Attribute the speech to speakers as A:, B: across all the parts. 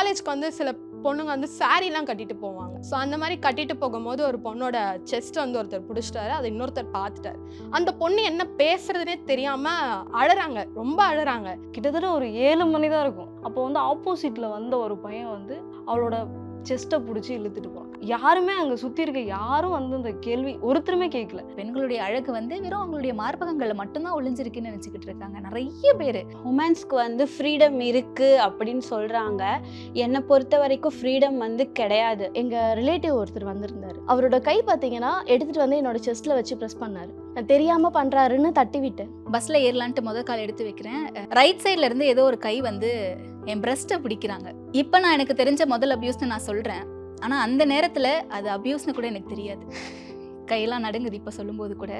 A: காலேஜ்க்கு வந்து சில பொண்ணுங்க வந்து சாரீலாம் கட்டிட்டு போவாங்க. ஸோ அந்த மாதிரி கட்டிட்டு போகும்போது ஒரு பொண்ணோட செஸ்ட் வந்து ஒருத்தர் பிடிச்சிட்டாரு. அதை இன்னொருத்தர் பார்த்துட்டாரு. அந்த பொண்ணு என்ன பேசுறதுனே தெரியாம அழறாங்க. ரொம்ப அழறாங்க.
B: கிட்டத்தட்ட ஒரு ஏழு மணி தான் இருக்கும். அப்போ வந்து ஆப்போசிட்ல வந்த ஒரு பையன் வந்து அவளோட செஸ்ட்டை பிடிச்சி இழுத்துட்டு போகிறான் யாருமே அங்க சுத்தி இருக்க யாரும் வந்து அந்த கேள்வி ஒருத்தருமே கேட்கல
C: பெண்களுடைய அழகு வந்து வெறும் அவங்களுடைய மார்பகங்கள்ல மட்டும்தான் ஒளிஞ்சிருக்குன்னு நினைச்சுக்கிட்டு இருக்காங்க. நிறைய பேர்.
D: உமன்ஸ்க்கு வந்து ஃப்ரீடம் இருக்கு அப்படின்னு சொல்றாங்க. என்னை பொறுத்த வரைக்கும் ஃப்ரீடம் வந்து கிடையாது.
E: எங்க ரிலேட்டிவ் ஒருத்தர் வந்திருந்தாரு. அவரோட கை பார்த்தீங்கன்னா எடுத்துட்டு வந்து என்னோட செஸ்ட்ல வச்சு ப்ரெஸ் பண்ணாரு. நான் தெரியாம பண்றாருன்னு தட்டி விட்டேன்
C: பஸ்ல ஏறலான்ட்டு முத கால் எடுத்து வைக்கிறேன். ரைட் சைட்ல இருந்து ஏதோ ஒரு கை வந்து என் பிரஸ்ட்டை பிடிக்கிறாங்க. இப்போ நான் எனக்கு தெரிஞ்ச முதல் அபியூஸ்னு நான் சொல்றேன். ஆனால் அந்த நேரத்தில் அது அப்யூஸ்னு கூட எனக்கு தெரியாது. கையெல்லாம் நடுங்குது இப்போ சொல்லும்போது கூட.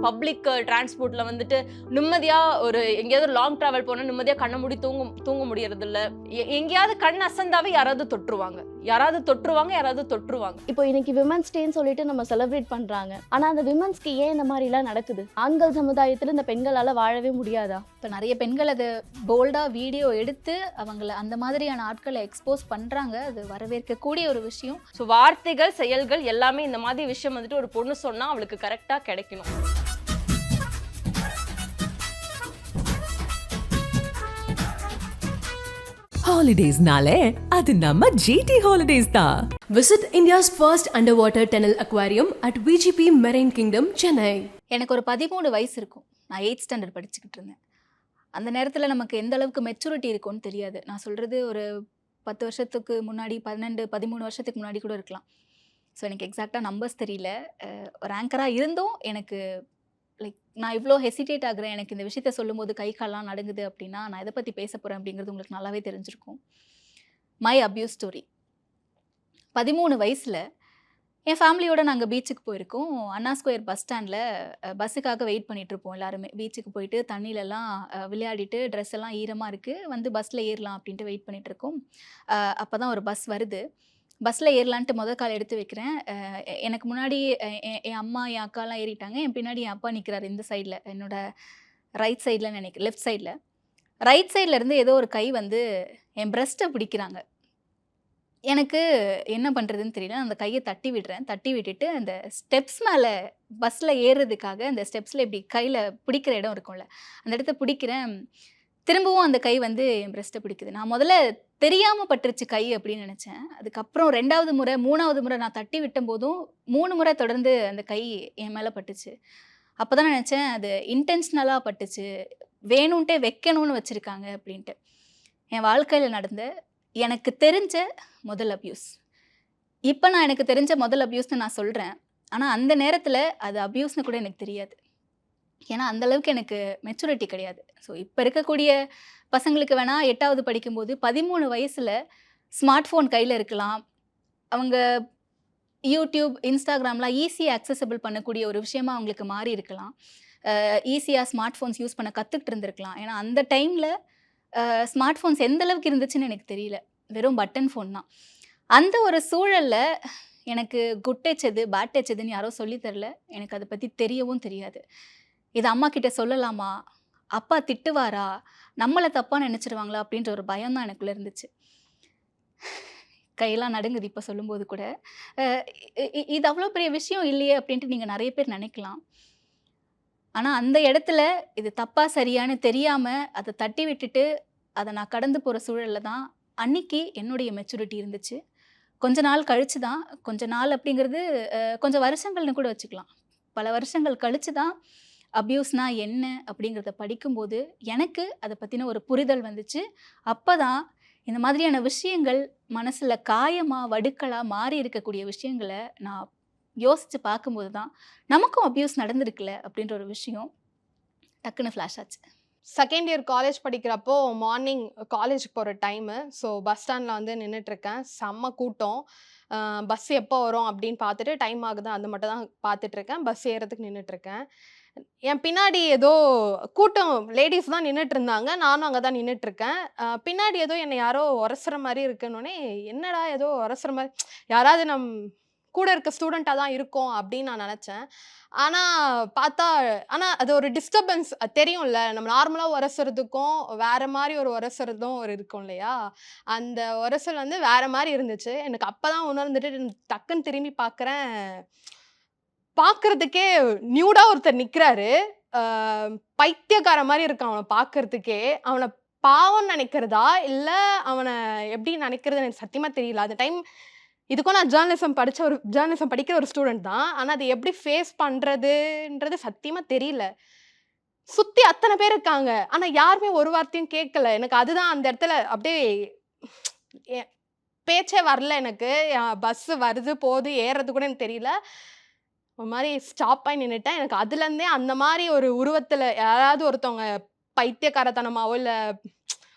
F: பப்ளிக் டிரான்ஸ்போர்ட்ல வந்துட்டு நிம்மதியா ஒரு எங்கேயாவது லாங் டிராவல் போனா நிம்மதியா கண்ணை மூடி தூங்க தூங்க முடியறது இல்ல எ- எங்கேயாவது கண் அசந்தாவே யாராவது தொற்றுவாங்க யாராவது தொற்றுவாங்க யாராவது தொற்றுவாங்க
E: இப்போ இன்னைக்கு விமன்ஸ் டேன்னு சொல்லிட்டு நம்ம செலிப்ரேட் பண்றாங்க. ஆனா அந்த விமன்ஸ்க்கு ஏன் இந்த மாதிரி எல்லாம் நடக்குது? ஆண்கள் சமுதாயத்துல இந்த பெண்களால வாழவே முடியாதா?
C: இப்போ நிறைய பெண்கள் அதை போல்டாக வீடியோ எடுத்து அவங்கள அந்த மாதிரியான ஆட்களை எக்ஸ்போஸ் பண்ணுறாங்க அது வரவேற்கக்கூடிய ஒரு விஷயம்.
F: ஸோ வார்த்தைகள் செயல்கள் எல்லாமே இந்த மாதிரி விஷயம் வந்துட்டு ஒரு பொண்ணு சொன்னா அவளுக்கு கரெக்டா கிடைக்கணும்.
G: ஹாலிடேஸ்னாலே அது நம்ம ஜிடி ஹாலிடேஸ் தான்
H: Visit India's first underwater tunnel aquarium at VGP Marine Kingdom, Chennai.
C: எனக்கு ஒரு பதிமூணு வயசு இருக்கும். நான் எயிட் ஸ்டாண்டர்ட் படிச்சுக்கிட்டு இருந்தேன். அந்த நேரத்தில் நமக்கு எந்த அளவுக்கு மெச்சூரிட்டி இருக்கும்னு தெரியாது. நான் சொல்கிறது ஒரு பத்து வருஷத்துக்கு முன்னாடி பன்னெண்டு பதிமூணு வருஷத்துக்கு முன்னாடி கூட இருக்கலாம். ஸோ எனக்கு எக்ஸாக்டாக நம்பர்ஸ் தெரியல. ஒரு ஆங்கராக இருந்தும் எனக்கு லைக் நான் இவ்வளோ ஹெசிடேட் ஆகுறேன். எனக்கு இந்த விஷயத்த சொல்லும்போது கை கால்லாம் நடுங்குது அப்படின்னா நான் இதை பற்றி பேச போகிறேன் அப்படிங்கிறது உங்களுக்கு நல்லாவே தெரிஞ்சிருக்கும். மை அப்யூஸ் ஸ்டோரி பதிமூணு வயசில் என் ஃபேமிலியோட நாங்கள் பீச்சுக்கு போயிருக்கோம். அண்ணா ஸ்கொயர் பஸ் ஸ்டாண்டில் பஸ்ஸுக்காக வெயிட் பண்ணிகிட்ருப்போம் எல்லாருமே. பீச்சுக்கு போயிட்டு தண்ணியிலலாம் விளையாடிட்டு ட்ரெஸ் எல்லாம் ஈரமாக இருக்குது வந்து பஸ்ஸில் ஏறலாம் அப்படின்ட்டு வெயிட் பண்ணிகிட்ருக்கோம் அப்போ தான் ஒரு பஸ் வருது. பஸ்ஸில் ஏறலான்ட்டு முத கால் எடுத்து வைக்கிறேன். எனக்கு முன்னாடி எ- என் அம்மா என் அக்காலாம் ஏறிட்டாங்க. என் பின்னாடி என் அப்பா நிற்கிறாரு இந்த சைடில். என்னோட ரைட் சைடில் நினைக்கிறேன் லெஃப்ட் சைடில் ரைட் சைடில் இருந்து ஏதோ ஒரு கை வந்து என் பிரஸ்ட்டை பிடிக்கிறாங்க. எனக்கு என்ன பண்ணுறதுன்னு தெரியல. அந்த கையை தட்டி விடுறேன். தட்டி விட்டுட்டு அந்த ஸ்டெப்ஸ் மேலே பஸ்ஸில் ஏறுறதுக்காக அந்த ஸ்டெப்ஸில் இப்படி கையில் பிடிக்கிற இடம் இருக்கும்ல. அந்த இடத்த பிடிக்கிறேன். திரும்பவும் அந்த கை வந்து என் பிரஸ்ட்டை பிடிக்குது. நான் முதல்ல தெரியாமல் பட்டுருச்சு கை அப்படின்னு நினச்சேன். அதுக்கப்புறம் ரெண்டாவது முறை மூணாவது முறை நான் தட்டி விட்டும் போதும் மூணு முறை தொடர்ந்து அந்த கை என் மேலே பட்டுச்சு. அப்போ தான் நினச்சேன் அது இன்டென்ஷனலாக பட்டுச்சு. வேணும்ன்ட்டே வைக்கணும்னு வச்சுருக்காங்க அப்படின்ட்டு. என் வாழ்க்கையில் நடந்த எனக்கு தெரிஞ்ச முதல் அப்யூஸ் இப்போ நான் எனக்கு தெரிஞ்ச முதல் அப்யூஸ்னு நான் சொல்கிறேன் ஆனால் அந்த நேரத்தில் அது அப்யூஸ்னு கூட எனக்கு தெரியாது. ஏன்னா அந்தளவுக்கு எனக்கு மெச்சூரிட்டி கிடையாது. ஸோ இப்போ இருக்கக்கூடிய பசங்களுக்கு வேணால் எட்டாவது படிக்கும்போது பதிமூணு வயசில் ஸ்மார்ட் ஃபோன் கையில் இருக்கலாம். அவங்க யூடியூப் இன்ஸ்டாகிராம்லாம் ஈஸியாக அக்சசபிள் பண்ணக்கூடிய ஒரு விஷயமா அவங்களுக்கு மாறி இருக்கலாம். ஈஸியாக ஸ்மார்ட் ஃபோன்ஸ் யூஸ் பண்ண கற்றுக்கிட்டு இருந்திருக்கலாம். ஏன்னா அந்த டைமில் ஸ்மார்ட் ஃபோன்ஸ் எந்த அளவுக்கு இருந்துச்சுன்னு எனக்கு தெரியல. வெறும் பட்டன் ஃபோன் தான். அந்த ஒரு சூழலில் எனக்கு குட் டச் எது பேட் டச் எதுன்னு யாரோ சொல்லித்தரல எனக்கு அதை பற்றி தெரியவும் தெரியாது. இது அம்மா கிட்ட சொல்லலாமா? அப்பா திட்டுவாரா? நம்மளை தப்பாக நினச்சிருவாங்களா? அப்படின்ற ஒரு பயம் தான் எனக்குள்ளே இருந்துச்சு. கையெல்லாம் நடுங்குது இப்போ சொல்லும்போது கூட. இது அவ்வளோ பெரிய விஷயம் இல்லையே அப்படின்ட்டு நீங்கள் நிறைய பேர் நினைக்கலாம். ஆனால் அந்த இடத்துல இது தப்பா சரியான்னு தெரியாமல் அதை தட்டி விட்டுட்டு அதை நான் கடந்து போகிற சூழலில் தான் அன்னைக்கு என்னுடைய மெச்சூரிட்டி இருந்துச்சு. கொஞ்ச நாள் கழிச்சு தான் கொஞ்ச நாள் அப்படிங்கிறது கொஞ்சம் வருஷங்கள்னு கூட வச்சுக்கலாம். பல வருஷங்கள் கழிச்சு தான் அப்யூஸ்னா என்ன? அப்படிங்கிறத படிக்கும்போது எனக்கு அதை பற்றின ஒரு புரிதல் வந்துச்சு. அப்போ தான் இந்த மாதிரியான விஷயங்கள் மனசில் காயமாக வடுக்களாக மாறி இருக்கக்கூடிய விஷயங்களை நான் யோசித்து பார்க்கும்போது தான் நமக்கும் அப்யூஸ் நடந்திருக்குல்ல அப்படின்ற ஒரு விஷயம் டக்குன்னு ஃப்ளாஷ் ஆச்சு.
A: செகண்ட் இயர் காலேஜ் படிக்கிறப்போ மார்னிங் காலேஜுக்கு போகிற டைமு ஸோ பஸ் ஸ்டாண்டில் வந்து நின்றுட்டுருக்கேன் செம்ம கூட்டம். பஸ் எப்போ வரும் அப்படின்னு பார்த்துட்டு டைம் ஆகுது? அது மட்டும் தான் பார்த்துட்ருக்கேன். பஸ் ஏறதுக்கு நின்றுட்டுருக்கேன் என் பின்னாடி ஏதோ கூட்டம் லேடிஸ் தான் நின்றுட்டு இருந்தாங்க நானும் அங்கே தான் நின்றுட்டுருக்கேன் பின்னாடி ஏதோ என்னை யாரோ உரசுற மாதிரி இருக்குன்னொடனே என்னடா ஏதோ உரசுற மாதிரி யாராவது நம் கூட இருக்க ஸ்டூடெண்ட்டாக தான் இருக்கோம் அப்படின்னு நான் நினச்சேன். ஆனால் பார்த்தா ஆனால் அது ஒரு டிஸ்டர்பன்ஸ் தெரியும்ல நம்ம நார்மலாக உரசுறதுக்கும் வேறு மாதிரி ஒரு உரசுறதும் ஒரு இருக்கும் இல்லையா? அந்த உரசல் வந்து வேற மாதிரி இருந்துச்சு. எனக்கு அப்போ தான் உணர்ந்துட்டு டக்குன்னு திரும்பி பார்க்குறேன் பார்க்கறதுக்கே நியூடா ஒருத்தர் நிற்கிறாரு பைத்தியக்கார மாதிரி இருக்கான் அவனை பார்க்கறதுக்கே அவனை பாவம் நினைக்கிறதா? இல்லை அவனை எப்படி நினைக்கிறது எனக்கு சத்தியமாக தெரியல. அந்த டைம் இதுக்கும் நான் ஜேர்னலிசம் படித்த ஒரு ஜேர்னலிசம் படிக்கிற ஒரு ஸ்டூடெண்ட் தான். ஆனால் அது எப்படி ஃபேஸ் பண்ணுறதுன்றது சத்தியமாக தெரியல. சுற்றி அத்தனை பேர் இருக்காங்க. ஆனால் யாருமே ஒரு வார்த்தையும் கேட்கல எனக்கு அதுதான் அந்த இடத்துல அப்படியே பேச்சே வரல எனக்கு. பஸ்ஸு வருது போகுது ஏறுறது கூட எனக்கு தெரியல. ஒரு மாதிரி ஸ்டாப் ஆகி நின்றுட்டேன் எனக்கு அதுலேருந்தே அந்த மாதிரி ஒரு உருவத்தில் யாராவது ஒருத்தவங்க பைத்தியக்காரத்தனமாவோ இல்லை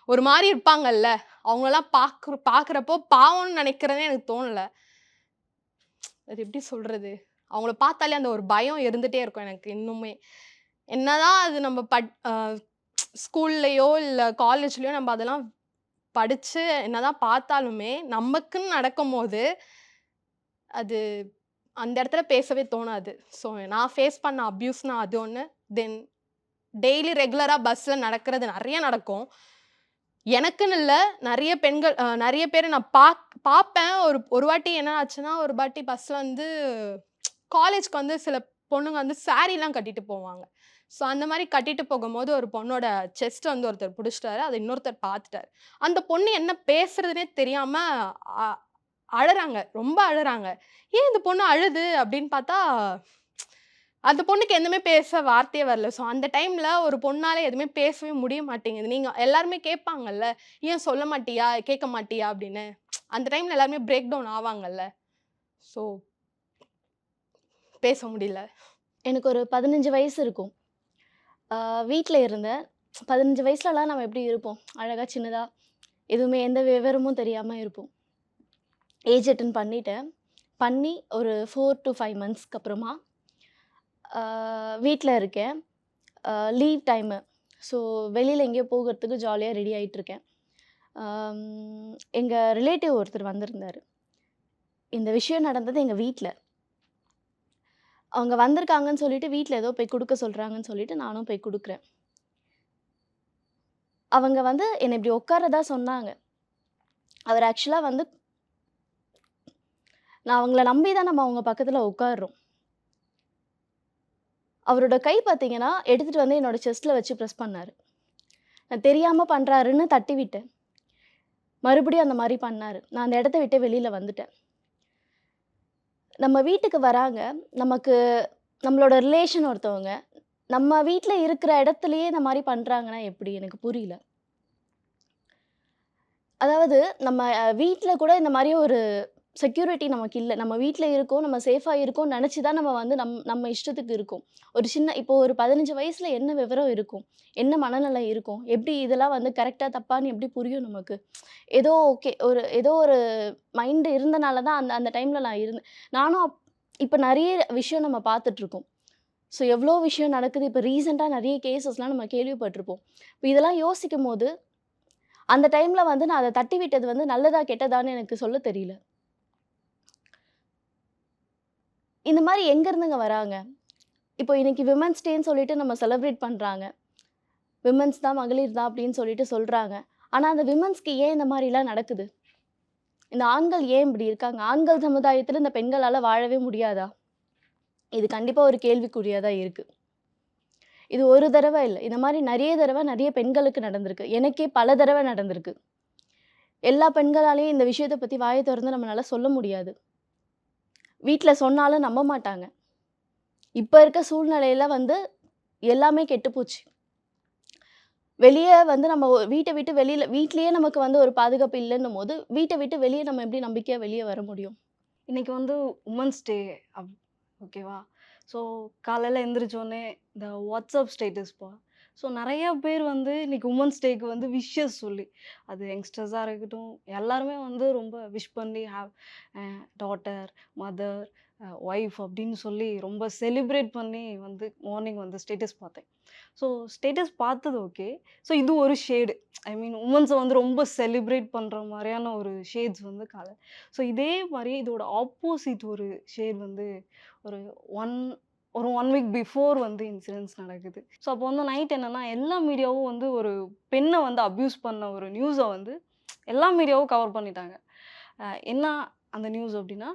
A: ஒரு மாதிரி இருப்பாங்கல்ல அவங்களெல்லாம் பார்க்குற பார்க்குறப்போ பாவம்னு நினைக்கிறதே எனக்கு தோணலை. அது எப்படி சொல்கிறது அவங்கள பார்த்தாலே அந்த ஒரு பயம் இருந்துகிட்டே இருக்கும் எனக்கு இன்னுமே. என்னதான் அது நம்ம பட் ஸ்கூல்லையோ இல்லை காலேஜ்லேயோ நம்ம அதெல்லாம் படித்து என்னதான் பார்த்தாலுமே நமக்குன்னு நடக்கும்போது அது அந்த இடத்துல பேசவே தோணாது. ஸோ நான் ஃபேஸ் பண்ண அப்யூஸ்னா அது ஒன்று தென் டெய்லி ரெகுலராக பஸ்ஸில் நடக்கிறது நிறைய நடக்கும். எனக்குன்னு இல்லை நிறைய பெண்கள் நிறைய பேர் நான் பாக் பார்ப்பேன். ஒரு ஒரு வாட்டி என்ன ஆச்சுன்னா ஒரு வாட்டி பஸ்ஸில் வந்து காலேஜ்க்கு வந்து சில பொண்ணுங்க வந்து சாரீலாம் கட்டிட்டு போவாங்க. ஸோ அந்த மாதிரி கட்டிட்டு போகும்போது ஒரு பொண்ணோட செஸ்ட் வந்து ஒருத்தர் பிடிச்சிட்டாரு. அதை இன்னொருத்தர் பார்த்துட்டாரு. அந்த பொண்ணு என்ன பேசுறதுனே தெரியாமல் அழறாங்க ரொம்ப அழறாங்க. ஏன் இந்த பொண்ணு அழுது? அப்படின்னு பார்த்தா அந்த பொண்ணுக்கு எதுவுமே பேச வார்த்தையே வரல. ஸோ அந்த டைமில் ஒரு பொண்ணால் எதுவுமே பேசவே முடிய மாட்டேங்குது. நீங்கள் எல்லாருமே கேட்பாங்கல்ல ஏன் சொல்ல மாட்டியா? கேட்க மாட்டியா? அப்படின்னு. அந்த டைமில் எல்லாருமே பிரேக் டவுன் ஆவாங்கல்ல. ஸோ பேச முடியல.
E: எனக்கு ஒரு பதினஞ்சு வயசு இருக்கும். வீட்டில் இருந்தேன். பதினஞ்சு வயசுலலாம் நம்ம எப்படி இருப்போம்? அழகாக சின்னதாக எதுவுமே எந்த விவரமும் தெரியாமல் இருப்போம். ஏஜ் அட்டன் பண்ணிட்டேன். பண்ணி ஒரு ஃபோர் டு ஃபைவ் மந்த்ஸ்க்கு அப்புறமா வீட்டில் இருக்கேன். லீவ் டைமு ஸோ வெளியில் எங்கேயோ போகிறதுக்கு ஜாலியாக ரெடி ஆகிட்டுருக்கேன் எங்கள் ரிலேட்டிவ் ஒருத்தர் வந்திருந்தார். இந்த விஷயம் நடந்தது எங்கள் வீட்டில் அவங்க வந்திருக்காங்கன்னு சொல்லிட்டு வீட்டில் ஏதோ போய் கொடுக்க சொல்கிறாங்கன்னு சொல்லிட்டு நானும் போய் கொடுக்குறேன். அவங்க வந்து என்னை இப்படி உட்காரதா சொன்னாங்க. அவர் ஆக்சுவலாக வந்து நான் அவங்கள நம்பி தான் நம்ம அவங்க பக்கத்தில் உட்காடுறோம் அவரோட கை பார்த்தீங்கன்னா எடுத்துகிட்டு வந்து என்னோட செஸ்ட்டில் வச்சு ப்ரெஸ் பண்ணார். நான் தெரியாமல் பண்ணுறாருன்னு தட்டி விட்டேன் மறுபடியும் அந்த மாதிரி பண்ணார். நான் அந்த இடத்த விட்டு வெளியில் வந்துட்டேன். நம்ம வீட்டுக்கு வராங்க. நமக்கு நம்மளோட ரிலேஷன் ஒருத்தவங்க நம்ம வீட்டில் இருக்கிற இடத்துலையே இந்த மாதிரி பண்ணுறாங்கன்னா எப்படி? எனக்கு புரியல. அதாவது நம்ம வீட்டில் கூட இந்த மாதிரி ஒரு செக்யூரிட்டி நமக்கு இல்லை. நம்ம வீட்டில் இருக்கோம் நம்ம சேஃபாக இருக்கோம் நினச்சி தான் நம்ம வந்து நம் நம்ம இஷ்டத்துக்கு இருக்கோம். ஒரு சின்ன இப்போ ஒரு பதினஞ்சு வயசில் என்ன விவரம் இருக்கும்? என்ன மனநிலை இருக்கும்? எப்படி இதெல்லாம் வந்து கரெக்டாக தப்பான்னு எப்படி புரியும் நமக்கு? ஏதோ ஓகே ஒரு ஏதோ ஒரு மைண்டு இருந்தனால தான் அந்த அந்த டைமில் நான் இருந்தேன் நானும் இப்போ நிறைய விஷயம் நம்ம பார்த்துட்ருக்கோம் ஸோ எவ்வளோ விஷயம் நடக்குது? இப்போ ரீசெண்டாக நிறைய கேசஸ்லாம் நம்ம கேள்விப்பட்டிருப்போம். இப்போ இதெல்லாம் யோசிக்கும் போது அந்த டைமில் வந்து நான் அதை தட்டி விட்டது வந்து நல்லதா கெட்டதான்னு எனக்கு சொல்ல தெரியல. இந்த மாதிரி எங்கேருந்துங்க வராங்க? இப்போ இன்றைக்கி விமன்ஸ் டேன்னு சொல்லிட்டு நம்ம செலிப்ரேட் பண்ணுறாங்க விமன்ஸ் தான் மகளிர் தான் அப்படின்னு சொல்லிட்டு சொல்கிறாங்க ஆனால் அந்த விமன்ஸ்க்கு ஏன் இந்த மாதிரிலாம் நடக்குது? இந்த ஆண்கள் ஏன் இப்படி இருக்காங்க? ஆண்கள் சமுதாயத்தில் இந்த பெண்களால் வாழவே முடியாதா? இது கண்டிப்பாக ஒரு கேள்விக்குறியாக தான் இருக்குது இது ஒரு தடவை இல்லை இந்த மாதிரி நிறைய தடவை நிறைய பெண்களுக்கு நடந்திருக்கு. எனக்கே பல தடவை நடந்திருக்கு. எல்லா பெண்களாலேயும் இந்த விஷயத்தை பற்றி வாயை திறந்து நம்மளால் சொல்ல முடியாது. வீட்டில் சொன்னாலும் நம்ப மாட்டாங்க. இப்போ இருக்க சூழ்நிலையில் வந்து எல்லாமே கெட்டுப்போச்சு வெளியே வந்து நம்ம வீட்டை விட்டு வெளியில் வீட்லேயே நமக்கு வந்து ஒரு பாதுகாப்பு இல்லைன்னும் போது வீட்டை விட்டு வெளியே நம்ம எப்படி நம்பிக்கையாக வெளியே வர முடியும்?
B: இன்றைக்கி வந்து உமன்ஸ் டே அப் ஓகேவா ஸோ காலையில் எழுந்திரிச்சோன்னே இந்த வாட்ஸ்அப் ஸ்டேட்டஸ் போ? ஸோ நிறையா பேர் வந்து இன்றைக்கி உமன்ஸ் டேக்கு வந்து விஷஸ் சொல்லி அது யங்ஸ்டர்ஸாக இருக்கட்டும் எல்லாருமே வந்து ரொம்ப விஷ் பண்ணி ஹாவ் டாட்டர் மதர் ஒய்ஃப் அப்படின்னு சொல்லி ரொம்ப செலிப்ரேட் பண்ணி வந்து மார்னிங் வந்து ஸ்டேட்டஸ் பார்த்தேன். ஸோ ஸ்டேட்டஸ் பார்த்தது ஓகே ஸோ இது ஒரு ஷேடு ஐ மீன் உமன்ஸை வந்து ரொம்ப செலிப்ரேட் பண்ணுற மாதிரியான ஒரு ஷேட்ஸ் வந்து கலர் ஸோ இதே மாதிரி இதோட ஆப்போசிட் ஒரு ஷேட் வந்து ஒரு ஒன் ஒரு ஒன் வீக் பிஃபோர் வந்து இன்சிடென்ட்ஸ் நடக்குது. ஸோ அப்போ வந்து நைட் என்னென்னா எல்லா மீடியாவும் வந்து ஒரு பெண்ணை வந்து அப்யூஸ் பண்ண ஒரு நியூஸை வந்து எல்லா மீடியாவும் கவர் பண்ணிட்டாங்க. என்ன அந்த நியூஸ் அப்படின்னா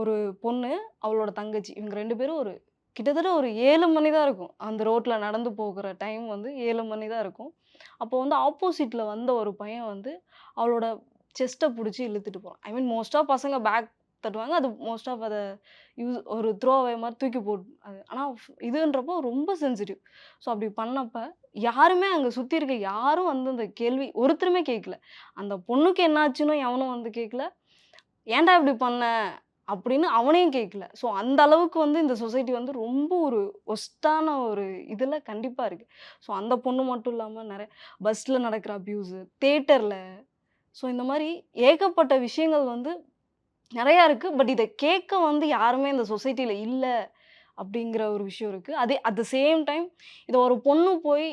B: ஒரு பொண்ணு அவளோட தங்கச்சி இவங்க ரெண்டு பேரும் ஒரு கிட்டத்தட்ட ஒரு ஏழு மணி தான் இருக்கும். அந்த ரோட்டில் நடந்து போகிற டைம் வந்து ஏழு மணி தான் இருக்கும். அப்போ வந்து ஆப்போசிட்டில் வந்த ஒரு பையன் வந்து அவளோட செஸ்ட்டை பிடிச்சி இழுத்துட்டு போகிறான் ஐ மீன் மோஸ்ட்டாக பசங்க பேக் தட்டுவாங்க. அது மோஸ்ட் ஆஃப் அதை யூஸ் ஒரு த்ரோ அவே மாதிரி தூக்கி போட்டு அது ஆனால் இதுன்றப்போ ரொம்ப சென்சிட்டிவ் ஸோ அப்படி பண்ணப்போ யாருமே அங்கே சுற்றி இருக்க யாரும் வந்து அந்த கேள்வி ஒருத்தருமே கேட்கல அந்த பொண்ணுக்கு என்னாச்சுன்னு எவனும் வந்து கேட்கல ஏன்டா இப்படி பண்ண? அப்படின்னு அவனையும் கேட்கல ஸோ அந்த அளவுக்கு வந்து இந்த சொசைட்டி வந்து ரொம்ப ஒரு ஒஸ்டான ஒரு இதில் கண்டிப்பாக இருக்குது ஸோ அந்த பொண்ணு மட்டும் இல்லாமல் நிறைய பஸ்ஸில் நடக்கிற அப்யூஸு தேட்டரில் ஸோ இந்த மாதிரி ஏகப்பட்ட விஷயங்கள் வந்து நிறையா இருக்குது பட் இதை கேட்க வந்து யாருமே இந்த சொசைட்டியில் இல்லை அப்படிங்கிற ஒரு விஷயம் இருக்குது அதே அட் த சேம் டைம் இதை ஒரு பொண்ணு போய்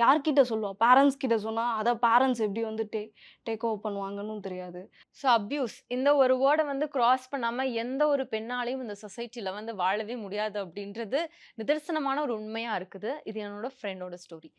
B: யார்கிட்ட சொல்லுவாள் பேரண்ட்ஸ் கிட்ட சொன்னால் அதை பேரண்ட்ஸ் எப்படி வந்து டே டேக் ஓவர் பண்ணுவாங்கன்னு தெரியாது.
F: So abuse. இந்த ஒரு வேர்டை வந்து க்ராஸ் பண்ணாமல் எந்த ஒரு பெண்ணாலையும் இந்த சொசைட்டியில் வந்து வாழவே முடியாது அப்படின்றது நிதர்சனமான ஒரு உண்மையாக இருக்குது. இது என்னோட ஃப்ரெண்டோட ஸ்டோரி.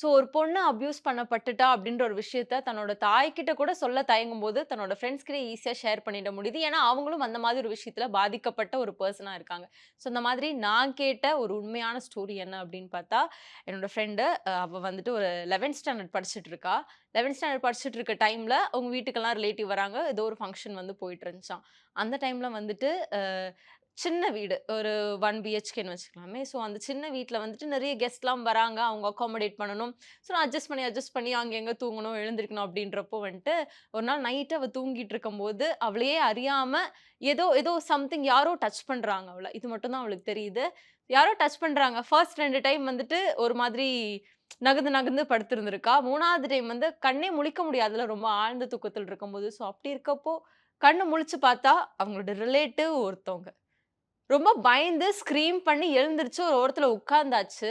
F: ஸோ ஒரு பொண்ணு அப்யூஸ் பண்ணப்பட்டுட்டா அப்படின்ற ஒரு விஷயத்த தன்னோட தாய்கிட்ட கூட சொல்ல தயங்கும் போது தன்னோட ஃப்ரெண்ட்ஸ் கிட்ட ஈஸியாக ஷேர் பண்ணிட முடியுது. ஏன்னா அவங்களும் அந்த மாதிரி ஒரு விஷயத்தில் பாதிக்கப்பட்ட ஒரு பர்சனாக இருக்காங்க. ஸோ இந்த மாதிரி நான் கேட்ட ஒரு உண்மையான ஸ்டோரி என்ன அப்படின்னு பார்த்தா என்னோட ஃப்ரெண்டு அவள் வந்துட்டு ஒரு லெவன்த் ஸ்டாண்டர்ட் படிச்சுட்டு இருக்கா. லெவன்த் ஸ்டாண்டர்ட் படிச்சுட்டு இருக்க டைமில் அவங்க வீட்டுக்கெல்லாம் ரிலேட்டிவ் வராங்க. ஏதோ ஒரு ஃபங்க்ஷன் வந்து போயிட்டு இருந்துச்சான் அந்த டைமில் வந்துட்டு சின்ன வீடு. ஒரு ஒன் பிஹெச்கேன்னு வச்சுக்கலாமே. ஸோ அந்த சின்ன வீட்டில் வந்துட்டு நிறைய கெஸ்ட்லாம் வராங்க. அவங்க அக்காமடேட் பண்ணணும். ஸோ நான் அட்ஜஸ்ட் பண்ணி அட்ஜஸ்ட் பண்ணி அங்கே எங்கே தூங்கணும் எழுந்திருக்கணும் அப்படின்றப்போ வந்துட்டு ஒரு நாள் நைட்டு அவள் தூங்கிட்டு இருக்கும்போது அவளையே அறியாமல் ஏதோ ஏதோ சம்திங் யாரோ டச் பண்ணுறாங்க அவளை. இது மட்டும் தான் அவளுக்கு தெரியுது. யாரோ டச் பண்ணுறாங்க ஃபர்ஸ்ட் ரெண்டு டைம் வந்துட்டு ஒரு மாதிரி நகர்ந்து நகர்ந்து படுத்திருந்திருக்கா. மூணாவது டைம் வந்து கண்ணே முழிக்க முடியாதுல. ரொம்ப ஆழ்ந்த தூக்கத்தில் இருக்கும்போது. ஸோ அப்படி இருக்கப்போ கண்ணு முழிச்சு பார்த்தா அவங்களோட ரிலேட்டிவ் ஒருத்தவங்க. ரொம்ப பயந்து ஸ்க்ரீம் பண்ணி எழுந்திருச்சு ஒரு ஓரத்தில் உட்காந்தாச்சு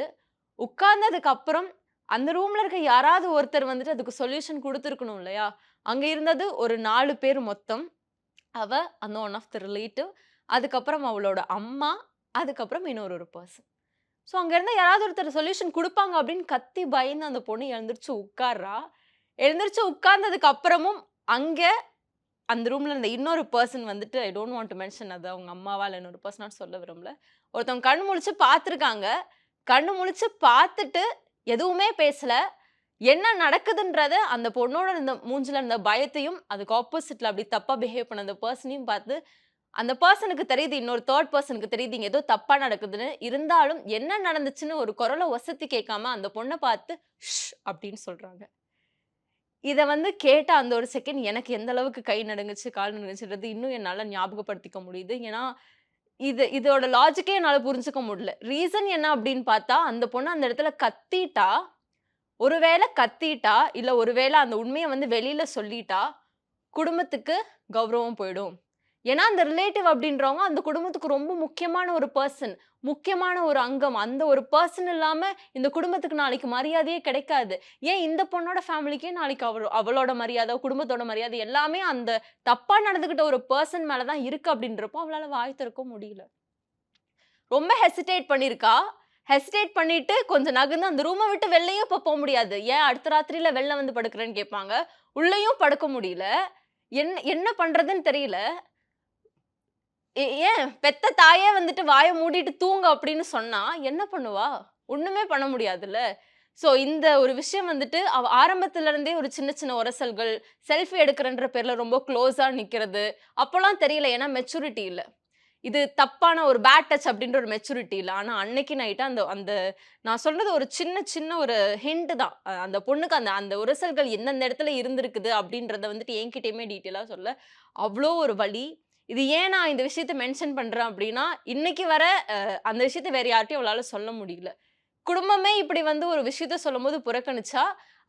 F: உட்கார்ந்ததுக்கப்புறம் அந்த ரூமில் இருக்க யாராவது ஒருத்தர் வந்துட்டு அதுக்கு சொல்யூஷன் கொடுத்துருக்கணும் இல்லையா? அங்கே இருந்தது ஒரு நாலு பேர் மொத்தம். அவ அந்த ஒன் ஆஃப் த ரிலேட்டிவ் அதுக்கப்புறம் அவளோட அம்மா அதுக்கப்புறம் இன்னொரு ஒரு பர்சன் ஸோ அங்கேருந்து யாராவது ஒருத்தர் சொல்யூஷன் கொடுப்பாங்க அப்படின்னு கத்தி பயந்து அந்த பொண்ணு எழுந்திரிச்சு உட்கார்றா. எழுந்திரிச்சு உட்கார்ந்ததுக்கு அப்புறமும் அங்கே அந்த ரூம்ல இருந்த இன்னொரு பர்சன் வந்துட்டு I don't want to mention அது அவங்க அம்மாவா இல்லை இன்னொரு பர்சனாக சொல்ல விரும்பல. ஒருத்தவங்க கண் முழிச்சு பார்த்துருக்காங்க. கண்ணு முழிச்சு பார்த்துட்டு எதுவுமே பேசல. என்ன நடக்குதுன்றத அந்த பொண்ணோட இருந்த மூஞ்சில் இருந்த பயத்தையும் அதுக்கு ஆப்போசிட்ல அப்படி தப்பாக பிஹேவ் பண்ண அந்த பர்சனையும் பார்த்து அந்த பர்சனுக்கு தெரியுது இன்னொரு தேர்ட் பர்சனுக்கு தெரியுது இங்கே ஏதோ தப்பாக நடக்குதுன்னு. இருந்தாலும் என்ன நடந்துச்சுன்னு ஒரு குரலை வசதி கேட்காம அந்த பொண்ணை பார்த்து ஷ் அப்படின்னு சொல்கிறாங்க இதை வந்து கேட்ட அந்த ஒரு செகண்ட் எனக்கு எந்த அளவுக்கு கை நடுங்குச்சு கால் நடுங்குச்சுன்றது இன்னும் என்னால் ஞாபகப்படுத்திக்க முடியுது. ஏன்னா இது இதோட லாஜிக்கே என்னால் புரிஞ்சுக்க முடியல. ரீசன் என்ன அப்படின்னு பார்த்தா அந்த பொண்ணு அந்த இடத்துல கத்திட்டா ஒருவேளை கத்திட்டா இல்லை ஒருவேளை அந்த உண்மையை வந்து வெளியில் சொல்லிட்டா குடும்பத்துக்கு கௌரவம் போயிடும். ஏன்னா அந்த ரிலேட்டிவ் அப்படின்றவங்க அந்த குடும்பத்துக்கு ரொம்ப முக்கியமான ஒரு பர்சன் முக்கியமான ஒரு அங்கம். அந்த ஒரு பர்சன் இல்லாமல் இந்த குடும்பத்துக்கு நாளைக்கு மரியாதையே கிடைக்காது. ஏன் இந்த பொண்ணோட ஃபேமிலிக்கே நாளைக்கு அவள் அவளோட மரியாதை குடும்பத்தோட மரியாதை எல்லாமே அந்த தப்பாக நடந்துக்கிட்ட ஒரு பர்சன் மேலே தான் இருக்குது அப்படின்றப்போ அவளால் வாய் திறக்க முடியல. ரொம்ப ஹெசிடேட் பண்ணியிருக்கா ஹெசிடேட் பண்ணிட்டு கொஞ்சம் நகர்ந்து அந்த ரூமை விட்டு வெளிலையும் இப்போ போக முடியாது. ஏன் அடுத்த ராத்திரியில் வெளில வந்து படுக்கிறேன்னு கேட்பாங்க. உள்ளேயும் படுக்க முடியல. என்ன என்ன பண்ணுறதுன்னு தெரியல. ஏன்? பெத்த தாயே வந்துட்டு வாயை மூடிட்டு தூங்க அப்படின்னு சொன்னா என்ன பண்ணுவா? ஒண்ணுமே பண்ண முடியாதுல்ல. ஸோ இந்த ஒரு விஷயம் வந்துட்டு அவ ஆரம்பத்துல இருந்தே ஒரு சின்ன சின்ன உரசல்கள் செல்ஃபி எடுக்கிறன்ற பேர்ல ரொம்ப க்ளோஸா நிக்கிறது அப்போலாம் தெரியல. ஏன்னா மெச்சூரிட்டி இல்லை. இது தப்பான ஒரு பேட் டச் அப்படின்ற ஒரு மெச்சூரிட்டி இல்லை. ஆனால் அன்னைக்கு நைட்டு அந்த அந்த நான் சொல்றது ஒரு சின்ன சின்ன ஒரு ஹிண்ட் தான். அந்த பொண்ணுக்கு அந்த அந்த உரசல்கள் எந்தெந்த இடத்துல இருந்திருக்குது அப்படின்றத வந்துட்டு என்கிட்டயுமே டீட்டெயிலாக சொல்ல. அவ்வளோ ஒரு வழி இது ஏன் நான் இந்த விஷயத்த மென்ஷன் பண்ணுறேன் அப்படின்னா இன்னைக்கு வர அந்த விஷயத்த வேற யார்ட்டையும் அவளால் சொல்ல முடியல. குடும்பமே இப்படி வந்து ஒரு விஷயத்த சொல்லும்போது புறக்கணிச்சா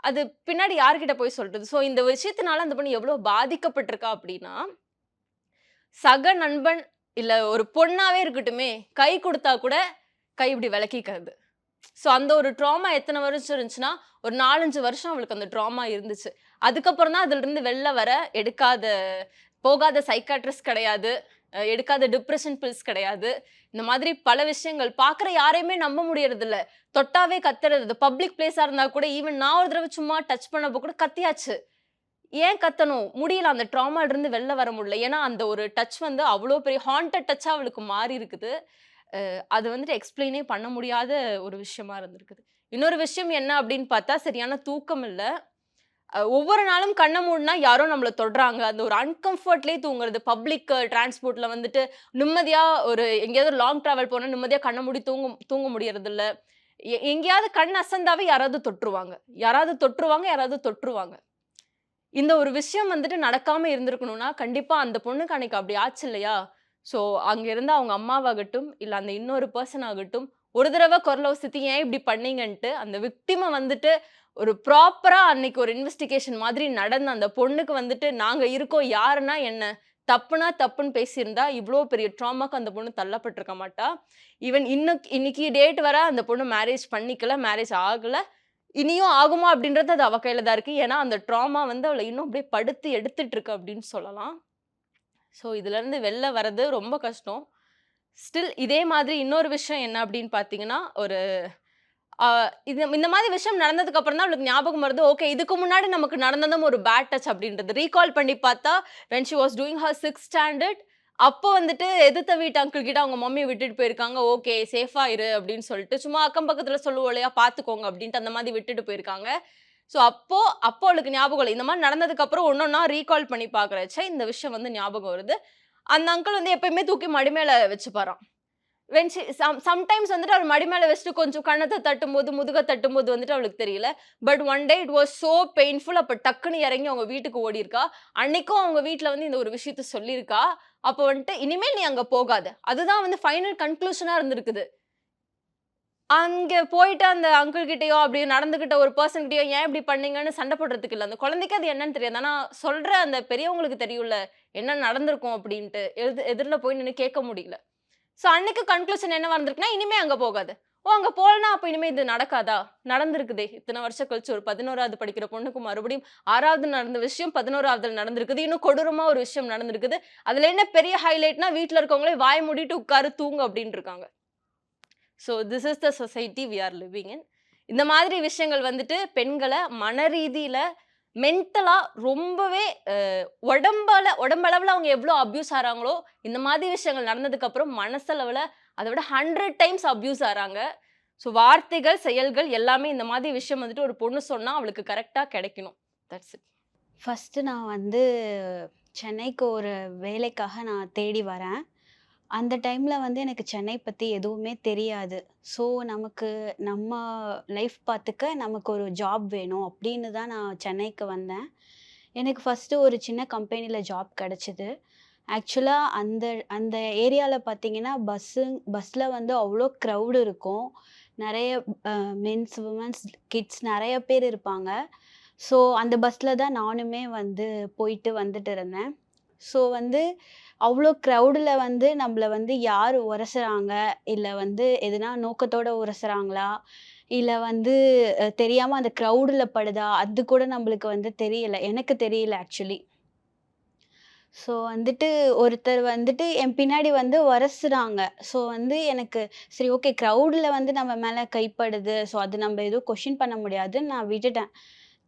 F: அது பின்னாடி யார்கிட்ட போய் சொல்றது? ஸோ இந்த விஷயத்தினால அந்த பொண்ணு எவ்வளோ பாதிக்கப்பட்டிருக்கா அப்படின்னா சக நண்பன் இல்லை ஒரு பொண்ணாவே இருக்கட்டுமே கை கொடுத்தா கூட கை இப்படி விளக்கிக்கிறது ஸோ அந்த ஒரு ட்ராமா எத்தனை வருஷம் இருந்துச்சுன்னா ஒரு நாலஞ்சு வருஷம் அவளுக்கு அந்த ட்ராமா இருந்துச்சு. அதுக்கப்புறம் தான் அதுலேருந்து வெளில வர எடுக்காத போகாத சைக்காட்ரிஸ்ட் கிடையாது. எடுக்காத டிப்ரெஷன் பில்ஸ் கிடையாது. இந்த மாதிரி பல விஷயங்கள். பார்க்குற யாரையுமே நம்ப முடியறது இல்ல தொட்டாவே கத்துறது. பப்ளிக் பிளேஸாக இருந்தால் கூட ஈவன் நான் ஒரு தடவை சும்மா டச் பண்ணப்போ கூட கத்தியாச்சு. ஏன் கத்தணும்? முடியல. அந்த ட்ராமாலேருந்து வெளில வர முடியல. ஏன்னா அந்த ஒரு டச் வந்து அவ்வளோ பெரிய ஹாண்டட் டச்சாக அவளுக்கு மாறி இருக்குது. அது வந்துட்டு எக்ஸ்பிளைனே பண்ண முடியாத ஒரு விஷயமா இருந்திருக்குது. இன்னொரு விஷயம் என்ன அப்படின்னு பார்த்தா சரியான தூக்கம் இல்லை. ஒவ்வொரு நாளும் கண்ணை மூடினா யாரோ நம்மளை தொடுறாங்க. அந்த ஒரு அன்கம்ஃபர்ட்லேயே தூங்குறது. பப்ளிக் டிரான்ஸ்போர்ட்ல வந்துட்டு நிம்மதியா ஒரு எங்கேயாவது லாங் டிராவல் போனால் நிம்மதியா கண்ணை மூடி தூங்க தூங்க முடியறது இல்ல எ- எங்கேயாவது கண் அசந்தாவே யாராவது தொற்றுவாங்க யாராவது தொற்றுவாங்க யாராவது தொற்றுவாங்க இந்த ஒரு விஷயம் வந்துட்டு நடக்காம இருந்திருக்கணும்னா கண்டிப்பா அந்த பொண்ணுக்கு அன்னைக்கு அப்படி ஆச்சு இல்லையா? ஸோ அங்கிருந்து அவங்க அம்மாவாகட்டும் இல்லை அந்த இன்னொரு பர்சன் ஆகட்டும் ஒரு தடவை குரலோ சித்தி ஏன் இப்படி பண்ணீங்கன்ட்டு அந்த விக்டிமை வந்துட்டு ஒரு ப்ராப்பராக அன்னைக்கு ஒரு இன்வெஸ்டிகேஷன் மாதிரி நடந்த அந்த பொண்ணுக்கு வந்துட்டு நாங்கள் இருக்கோம் யாருன்னா என்ன? தப்புனா தப்புன்னு பேசியிருந்தா இவ்வளோ பெரிய ட்ராமாக்கு அந்த பொண்ணு தள்ளப்பட்டிருக்க மாட்டா. ஈவன் இன்னும் இன்னைக்கு டேட் வர அந்த பொண்ணு மேரேஜ் பண்ணிக்கல மேரேஜ் ஆகலை. இனியும் ஆகுமா? அப்படின்றது அது அவ கையில் தான் இருக்குது ஏன்னா அந்த ட்ராமா வந்து அவளை இன்னும் அப்படியே படுத்து எடுத்துட்டு இருக்கு அப்படின்னு சொல்லலாம். ஸோ இதுலேருந்து வெளில வர்றது ரொம்ப கஷ்டம். ஸ்டில் இதே மாதிரி இன்னொரு விஷயம் என்ன அப்படின்னு பார்த்தீங்கன்னா ஒரு இது இந்த மாதிரி விஷயம் நடந்ததுக்கு அப்புறம் தான் அவளுக்கு ஞாபகம் வருது. ஓகே இதுக்கு முன்னாடி நமக்கு நடந்ததும் ஒரு பேட் டச் அப்படின்றது. ரீகால் பண்ணி பார்த்தா when she was doing her six standard அப்போ வந்துட்டு எதிர்த்த வீட்டு அங்கிள் கிட்ட அவங்க மம்மியை விட்டுட்டு போயிருக்காங்க. ஓகே சேஃபா இரு அப்படின்னு சொல்லிட்டு சும்மா அக்கம் பக்கத்துல சொல்லுவோம் இல்லையா பாத்துக்கோங்க அப்படின்ட்டு அந்த மாதிரி விட்டுட்டு போயிருக்காங்க. ஸோ அப்போ அப்போ அவளுக்கு ஞாபகம் இல்லை இந்த மாதிரி நடந்ததுக்கு அப்புறம் ஒன்னொன்னா ரீகால் பண்ணி பாக்குறச்ச இந்த விஷயம் வந்து ஞாபகம் வருது. அந்த அங்கிள் வந்து எப்பயுமே தூக்கி மடிமேல வச்சு வச்சுப்பாராம். வென் ஷி சம் சம்டைம்ஸ் வந்துட்டு அவள் மடி மேலே வச்சுட்டு கொஞ்சம் கண்ணத்தை தட்டும்போது முதுக தட்டும்போது வந்துட்டு அவளுக்கு தெரியல. But one day it was so painful அப்போ டக்குன்னு இறங்கி அவங்க வீட்டுக்கு ஓடி இருக்கா அன்னைக்கும் அவங்க வீட்டில் வந்து இந்த ஒரு விஷயத்த சொல்லியிருக்கா. அப்போ வந்துட்டு இனிமேல் நீ அங்கே போகாத. அதுதான் வந்து ஃபைனல் கன்க்ளூஷனாக இருந்திருக்குது. அங்கே போயிட்டு அந்த அங்கிள் கிட்டேயோ அப்படி நடந்துக்கிட்ட ஒரு பர்சன் கிட்டயோ ஏன் இப்படி பண்ணீங்கன்னு சண்டை போடுறதுக்கு இல்லை. அந்த குழந்தைக்கு அது என்னன்னு தெரியாது. ஆனால் சொல்கிற அந்த பெரியவங்களுக்கு தெரியும்ல என்ன நடந்திருக்கும் அப்படின்ட்டு. எது எதிரில் போய் நின்று கேட்க முடியல. ஸோ அன்னைக்கு கன்க்ளூஷன் என்ன வந்திருக்குன்னா இனிமே அங்கே போகாது. ஓ அங்கே போகலனா அப்போ இனிமே இது நடக்காதா? நடந்திருக்குதே. இத்தனை வருஷம் கழிச்சு ஒரு பதினோராவது படிக்கிற பொண்ணுக்கு மறுபடியும் ஆறாவது நடந்த விஷயம் பதினோராவது நடந்திருக்குது. இன்னும் கொடூரமாக ஒரு விஷயம் நடந்திருக்குது. அதில் என்ன பெரிய ஹைலைட்னா வீட்டில் இருக்கவங்களே வாய் மூடிட்டு உட்காரு தூங்கு அப்படின்னு இருக்காங்க. So this is the society we are living in இந்த மாதிரி விஷயங்கள் வந்துட்டு பெண்களை மன ரீதியில் மென்டலாக ரொம்பவே உடம்பால உடம்பளவில் அவங்க எவ்வளோ அப்யூஸ் ஆகிறாங்களோ இந்த மாதிரி விஷயங்கள் நடந்ததுக்கப்புறம் மனசளவில் அதை விட ஹண்ட்ரட் டைம்ஸ் அப்யூஸ் ஆகிறாங்க ஸோ வார்த்தைகள் செயல்கள் எல்லாமே இந்த மாதிரி விஷயம் வந்துட்டு ஒரு பொண்ணு சொன்னால் அவளுக்கு கரெக்டாக கிடைக்கணும். தட்ஸ் இட்
D: ஃபஸ்ட்டு நான் வந்து சென்னைக்கு ஒரு வேலைக்காக நான் தேடி வரேன். அந்த டைமில் வந்து எனக்கு சென்னை பற்றி எதுவுமே தெரியாது. ஸோ நமக்கு நம்ம லைஃப் பார்த்துக்க நமக்கு ஒரு ஜாப் வேணும் அப்படின்னு தான் நான் சென்னைக்கு வந்தேன். எனக்கு ஃபஸ்ட்டு ஒரு சின்ன கம்பெனியில் ஜாப் கிடச்சிது. ஆக்சுவலாக அந்த அந்த ஏரியாவில் பார்த்தீங்கன்னா பஸ்ஸு பஸ்ஸில் வந்து அவ்வளோ க்ரௌடு இருக்கும். நிறைய மென்ஸ் உமன்ஸ் கிட்ஸ் நிறைய பேர் இருப்பாங்க. ஸோ அந்த பஸ்ஸில் தான் நானுமே வந்து போயிட்டு வந்துட்டு இருந்தேன். ஸோ வந்து அவ்வளோ க்ரௌடில் வந்து நம்மளை வந்து யார் உரசுறாங்க? இல்லை வந்து எதுனா நோக்கத்தோட உரசுறாங்களா? இல்லை வந்து தெரியாமல் அந்த க்ரௌடில் படுதா? அது கூட நம்மளுக்கு வந்து தெரியல. எனக்கு தெரியல ஆக்சுவலி ஸோ வந்துட்டு ஒருத்தர் வந்துட்டு என் பின்னாடி வந்து வரசுறாங்க ஸோ வந்து எனக்கு சரி ஓகே க்ரௌடில் வந்து நம்ம மேலே கைப்படுது. ஸோ அது நம்ம எதுவும் கொஷின் பண்ண முடியாதுன்னு நான் விட்டுட்டேன்.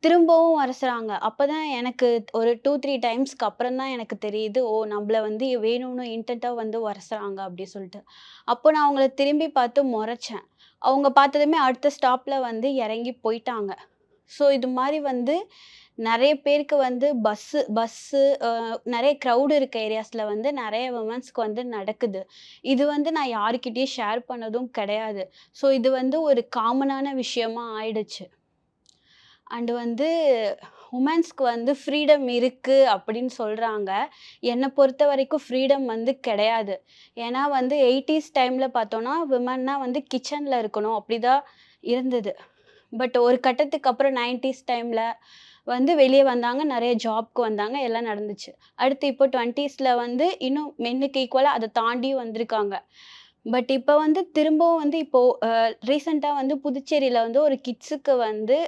D: திரும்பவும் வரசுறாங்க அப்போ தான் எனக்கு ஒரு டூ த்ரீ டைம்ஸ்க்கு அப்புறம் தான் எனக்கு தெரியுது ஓ நம்மள வந்து வேணும்னு இன்டென்ட்டாக வந்து வரசுறாங்க அப்படி சொல்லிட்டு. அப்போ நான் அவங்கள திரும்பி பார்த்து முறைச்சேன். அவங்க பார்த்ததுமே அடுத்த ஸ்டாப்பில் வந்து இறங்கி போயிட்டாங்க. ஸோ இது மாதிரி வந்து நிறைய பேருக்கு வந்து பஸ்ஸு பஸ்ஸு நிறைய க்ரௌடு இருக்க ஏரியாஸில் வந்து நிறைய உமன்ஸ்க்கு வந்து நடக்குது. இது வந்து நான் யாருக்கிட்டேயும் ஷேர் பண்ணதும் கிடையாது. ஸோ இது வந்து ஒரு காமனான விஷயமா ஆயிடுச்சு. அண்டு வந்து உமன்ஸ்க்கு வந்து ஃப்ரீடம் இருக்குது அப்படின்னு சொல்கிறாங்க என்னை பொறுத்த வரைக்கும் ஃப்ரீடம் வந்து கிடையாது. ஏன்னா வந்து எயிட்டிஸ் டைமில் பார்த்தோன்னா விமன்னா வந்து கிச்சனில் இருக்கணும். அப்படி தான் இருந்தது. பட் ஒரு கட்டத்துக்கு அப்புறம் நைன்டிஸ் டைமில் வந்து வெளியே வந்தாங்க. நிறைய ஜாப்க்கு வந்தாங்க. எல்லாம் நடந்துச்சு. அடுத்து இப்போ டுவெண்ட்டீஸில் வந்து இன்னும் மென்னுக்கு ஈக்குவலாக அதை தாண்டியும் வந்திருக்காங்க. பட் இப்போ வந்து திரும்பவும் வந்து இப்போது ரீசெண்டாக வந்து புதுச்சேரியில் வந்து ஒரு கிட்ஸுக்கு வந்து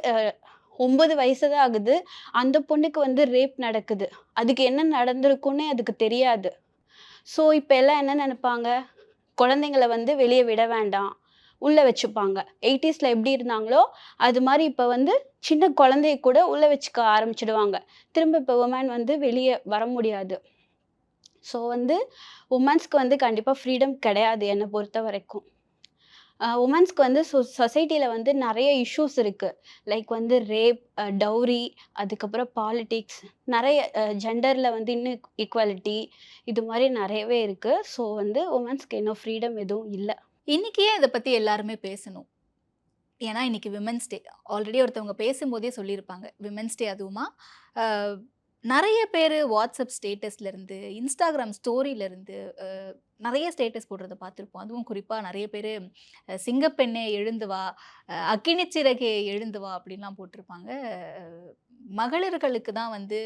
D: ஒம்பது ஒன்பது வயசு தான் ஆகுது. அந்த பொண்ணுக்கு வந்து ரேப் நடக்குது. அதுக்கு என்ன நடந்திருக்குன்னே அதுக்கு தெரியாது. ஸோ இப்போ எல்லாம் என்ன நினைப்பாங்க? குழந்தைங்கள வந்து வெளியே விட வேண்டாம். உள்ளே வச்சுப்பாங்க. எயிட்டிஸில் எப்படி இருந்தாங்களோ அது மாதிரி இப்போ வந்து சின்ன குழந்தைய கூட உள்ளே வச்சுக்க ஆரம்பிச்சிடுவாங்க. திரும்ப இப்போ உமன் வந்து வெளியே வர முடியாது. ஸோ வந்து உமன்ஸ்க்கு வந்து கண்டிப்பாக ஃப்ரீடம் கிடையாது என்னை பொறுத்த வரைக்கும் உமன்ஸ்க்கு வந்து சொ சொசைட்டியில் வந்து நிறைய இஷ்யூஸ் இருக்குது லைக் வந்து ரேப் டவுரி அதுக்கப்புறம் பாலிட்டிக்ஸ் நிறைய ஜெண்டரில் வந்து இன்னும் ஈக்குவாலிட்டி இது மாதிரி நிறையவே இருக்குது ஸோ வந்து உமன்ஸ்க்கு இன்னும் ஃப்ரீடம் எதுவும் இல்லை.
C: இன்னைக்கு ஏன் இதை பற்றி எல்லாருமே பேசணும்? ஏன்னா இன்றைக்கி விமென்ஸ் டே ஆல்ரெடி ஒருத்தவங்க பேசும்போதே சொல்லியிருப்பாங்க. விமென்ஸ் டே அதுவுமா? நிறைய பேர் வாட்ஸ்அப் ஸ்டேட்டஸ்லேருந்து இன்ஸ்டாகிராம் ஸ்டோரியிலேருந்து நிறைய ஸ்டேட்டஸ் போடுறத பார்த்துருப்போம் அதுவும் குறிப்பாக நிறைய பேர் சிங்கப்பெண்ணே எழுந்து வா அக்கினிச்சிறகே எழுந்து வா அப்படின்லாம் போட்டிருப்பாங்க. மகளிர்களுக்கு தான் வந்து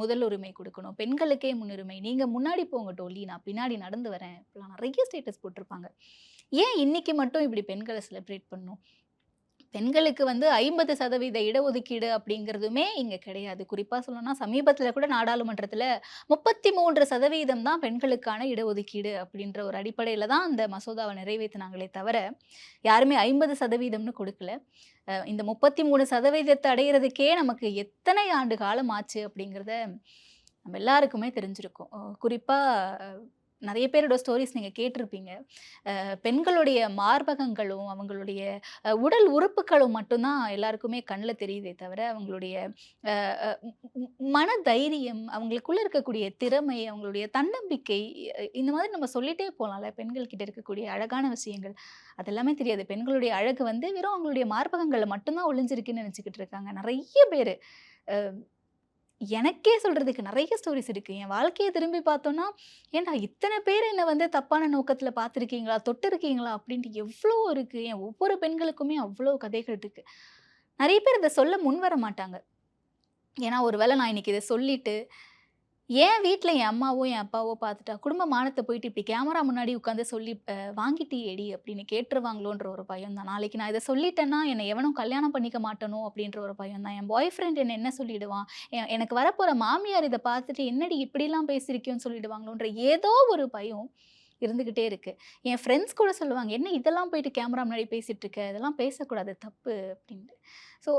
C: முதல் உரிமை கொடுக்கணும். பெண்களுக்கே முன்னுரிமை நீங்கள் முன்னாடி போங்க டோலி நான் பின்னாடி நடந்து வரேன். இப்படிலாம் நிறைய ஸ்டேட்டஸ் போட்டிருப்பாங்க. ஏன் இன்னைக்கு மட்டும் இப்படி பெண்களை செலிப்ரேட் பண்ணும் பெண்களுக்கு வந்து ஐம்பது சதவீத இடஒதுக்கீடு அப்படிங்கிறதுமே இங்கே கிடையாது. குறிப்பாக சொல்லணும்னா சமீபத்தில் கூட நாடாளுமன்றத்தில் முப்பத்தி மூன்று சதவீதம் தான் பெண்களுக்கான இடஒதுக்கீடு அப்படின்ற ஒரு அடிப்படையில் தான் அந்த மசோதாவை நிறைவேற்றினாங்களே தவிர யாருமே ஐம்பது சதவீதம்னு கொடுக்கல. இந்த முப்பத்தி மூணு சதவீதத்தை அடையிறதுக்கே நமக்கு எத்தனை ஆண்டு காலம் ஆச்சு அப்படிங்கிறத நம்ம எல்லாருக்குமே தெரிஞ்சிருக்கும். குறிப்பாக நிறைய பேரோட ஸ்டோரிஸ் நீங்கள் கேட்டிருப்பீங்க. பெண்களுடைய மார்பகங்களும் அவங்களுடைய உடல் உறுப்புகளும் மட்டும்தான் எல்லாருக்குமே கண்ணில் தெரியுதே தவிர அவங்களுடைய மன தைரியம் அவங்களுக்குள்ளே இருக்கக்கூடிய திறமை அவங்களுடைய தன்னம்பிக்கை இந்த மாதிரி நம்ம சொல்லிட்டே போகலாம்ல பெண்கள்கிட்ட இருக்கக்கூடிய அழகான விஷயங்கள். அதெல்லாமே தெரியாது. பெண்களுடைய அழகு வந்து வெறும் அவங்களுடைய மார்பகங்களில் மட்டும்தான் ஒளிஞ்சிருக்குன்னு நினச்சிக்கிட்டு இருக்காங்க. நிறைய பேர். எனக்கே சொல்கிறதுக்கு நிறைய ஸ்டோரிஸ் இருக்குது என் வாழ்க்கையை திரும்பி பார்த்தோன்னா ஏன்டா இத்தனை பேர் என்னை வந்து தப்பான நோக்கத்தில் பார்த்துருக்கீங்களா? தொட்டிருக்கீங்களா? அப்படின்ட்டு எவ்வளோ இருக்குது என் ஒவ்வொரு பெண்களுக்குமே அவ்வளோ கதைகள் இருக்குது நிறைய பேர் இதை சொல்ல முன் வர மாட்டாங்க. ஏன்னா ஒருவேளை நான் இன்னைக்கு இதை சொல்லிவிட்டு என் வீட்டில் என் அம்மாவோ என் அப்பாவோ பார்த்துட்டா குடும்ப மானத்தை போயிட்டு இப்படி கேமரா முன்னாடி உட்காந்து சொல்லி வாங்கிட்டி எடி அப்படின்னு கேட்டுருவாங்களோன்ற ஒரு பயம் தான். நாளைக்கு நான் இதை சொல்லிட்டேன்னா என்னை எவனும் கல்யாணம் பண்ணிக்க மாட்டேனோ அப்படின்ற ஒரு பயம் தான். என் பாய் ஃப்ரெண்ட் என்ன என்ன சொல்லிடுவான்? எனக்கு வரப்போகிற மாமியார் இதை பார்த்துட்டு என்னடி இப்படிலாம் பேசியிருக்கியோன்னு சொல்லிடுவாங்களோன்ற ஏதோ ஒரு பயம் இருந்துக்கிட்டே இருக்குது என் ஃப்ரெண்ட்ஸ் கூட சொல்லுவாங்க என்ன இதெல்லாம் போயிட்டு கேமரா முன்னாடி பேசிகிட்டு இருக்க இதெல்லாம் பேசக்கூடாது தப்பு அப்படின்ட்டு. ஸோ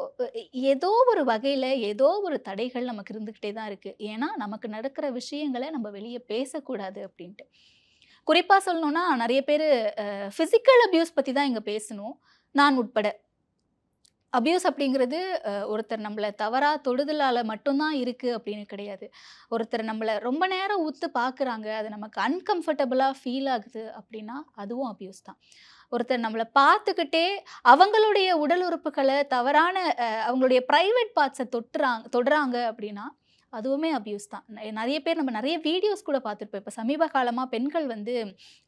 C: ஏதோ ஒரு வகையில் ஏதோ ஒரு தடைகள் நமக்கு இருந்துக்கிட்டே தான் இருக்குது ஏன்னா நமக்கு நடக்கிற விஷயங்களை நம்ம வெளியே பேசக்கூடாது அப்படின்ட்டு. குறிப்பாக சொல்லணுன்னா நிறைய பேர் ஃபிசிக்கல் அப்யூஸ் பற்றி தான் இங்கே பேசணும். நான் உட்பட. அபியூஸ் அப்படிங்கிறது ஒருத்தர் நம்மளை தவறாக தொடுதலால் மட்டும்தான் இருக்குது அப்படின்னு கிடையாது. ஒருத்தர் நம்மளை ரொம்ப நேரம் ஊத்து பார்க்குறாங்க அது நமக்கு அன்கம்ஃபர்டபுளாக ஃபீல் ஆகுது அப்படின்னா அதுவும் அபியூஸ் தான். ஒருத்தர் நம்மளை பார்த்துக்கிட்டே அவங்களுடைய உடல் உறுப்புகளை தவறான அவங்களுடைய ப்ரைவேட் பார்ட்ஸை தொட்டுறாங்க தொடுறாங்க அப்படின்னா அதுவுமே அப்யூஸ் தான். நிறைய பேர் நம்ம நிறைய வீடியோஸ் கூட பார்த்துருப்போம். இப்போ சமீப காலமாக பெண்கள் வந்து